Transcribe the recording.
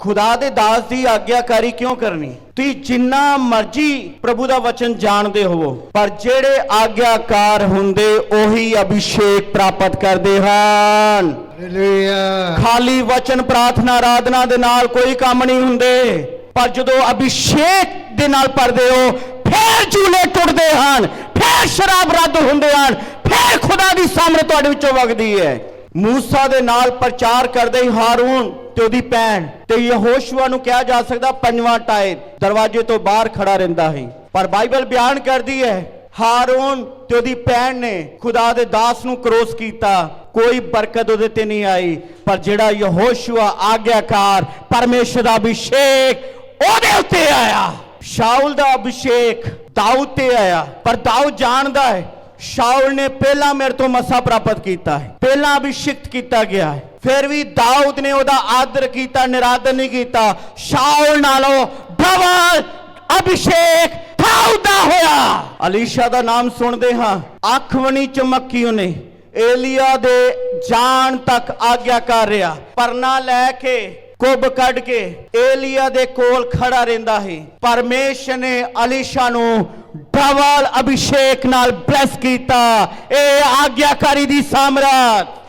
ਖੁਦਾ ਦੇ ਦਾਸ ਦੀ ਆਗਿਆਕਾਰੀ ਕਿਉਂ ਕਰਨੀ? ਤੁਸੀਂ ਜਿੰਨਾ ਮਰਜ਼ੀ ਪ੍ਰਭੂ ਦਾ ਵਚਨ ਜਾਣਦੇ ਹੋਵੋ ਪਰ ਜਿਹੜੇ ਆਗਿਆਕਾਰ ਹੁੰਦੇ ਉਹੀ ਅਭਿਸ਼ੇਕ ਪ੍ਰਾਪਤ ਕਰਦੇ ਹਨ। ਹਾਲੇਲੂਇਆ ਖਾਲੀ ਵਚਨ ਪ੍ਰਾਰਥਨਾ ਆਰਾਧਨਾ ਦੇ ਨਾਲ ਕੋਈ ਕੰਮ ਨਹੀਂ ਹੁੰਦੇ ਪਰ ਜਦੋਂ ਅਭਿਸ਼ੇਕ ਦੇ ਨਾਲ ਪੜਦੇ ਹੋ ਫੇਰ ਝੂਲੇ ਟੁੱਟਦੇ ਹਨ ਫੇਰ ਸ਼ਰਾਬ ਰੱਦ ਹੁੰਦੇ ਹਨ ਫੇਰ ਖੁਦਾ ਦੀ ਸਾਹਮਣੇ ਤੁਹਾਡੇ ਵਿੱਚੋਂ ਵਗਦੀ ਹੈ। ਮੂਸਾ ਦੇ ਨਾਲ ਪ੍ਰਚਾਰ ਕਰਦੇ ਹੀ ਹਾਰੂਨ ਤੇ ਉਹਦੀ ਭੈਣ ਤੇ ਯਹੋਸ਼ੂਆ ਨੂੰ ਕਿਹਾ ਜਾ ਸਕਦਾ ਪੰਜਵਾਂ ਟਾਇਰ ਦਰਵਾਜ਼ੇ ਤੋਂ ਬਾਹਰ ਖੜਾ ਰਹਿੰਦਾ ਹੈ ਪਰ ਬਾਈਬਲ ਬਿਆਨ ਕਰਦੀ ਹੈ, ਹਾਰੂਨ ਤੇ ਉਹਦੀ ਭੈਣ ਨੇ ਖੁਦਾ ਦੇ ਦਾਸ ਨੂੰ ਕਰੋਸ ਕੀਤਾ। ਕੋਈ ਬਰਕਤ ਉਹਦੇ ਤੇ ਨਹੀਂ ਆਈ, ਪਰ ਜਿਹੜਾ ਯਹੋਸ਼ੂਆ ਆਗਿਆਕਾਰ ਪਰਮੇਸ਼ਰ ਦਾ ਅਭਿਸ਼ੇਕ ਉਹਦੇ ਉੱਤੇ ਆਇਆ। ਸ਼ਾਉਲ ਦਾ ਅਭਿਸ਼ੇਕ ਦਾਊਦ ਤੇ ਆਇਆ, ਪਰ ਦਾਊਦ ਜਾਣਦਾ ਹੈ ਸ਼ਾਉਲ ਨੇ ਪਹਿਲਾਂ ਮੇਰੇ ਤੋਂ ਮਸਾ ਪ੍ਰਾਪਤ ਕੀਤਾ ਹੈ ਪਹਿਲਾਂ ਅਭਿਸ਼ਿਕਤ ਕੀਤਾ ਗਿਆ ਹੈ ਫਿਰ ਵੀ ਦਾਊਦ ਨੇ ਉਹਦਾ ਆਦਰ ਕੀਤਾ ਨਿਰਾਦਰ ਨਹੀਂ ਕੀਤਾ ਸ਼ਾਉਲ ਨਾਲੋਂ ਡਬਲ ਅਭਿਸ਼ੇਕ ਦਾਊਦ ਹੋਇਆ ਅਲੀਸ਼ਾ ਦਾ ਨਾਮ ਸੁਣਦੇ ਹਾਂ ਅੱਖ ਬਣੀ ਚਮਕੀ ਉਹਨੇ ਏਲੀਆ ਦੇ ਜਾਣ ਤੱਕ ਆਗਿਆ ਕਰ ਰਿਹਾ ਪਰਨਾ ਲੈ ਕੇ ਕੁੱਬ ਕੱਢ ਕੇ ਏਲੀਆ ਦੇ ਕੋਲ ਖੜਾ ਰਹਿੰਦਾ ਹੈ ਪਰਮੇਸ਼ਰ ਨੇ ਅਲੀਸ਼ਾ ਨੂੰ ਡਬਲ ਅਭਿਸ਼ੇਕ ਨਾਲ ਬਲੈਸ ਕੀਤਾ। ਇਹ ਆਗਿਆਕਾਰੀ ਦੀ ਸਾਮਰਾਤ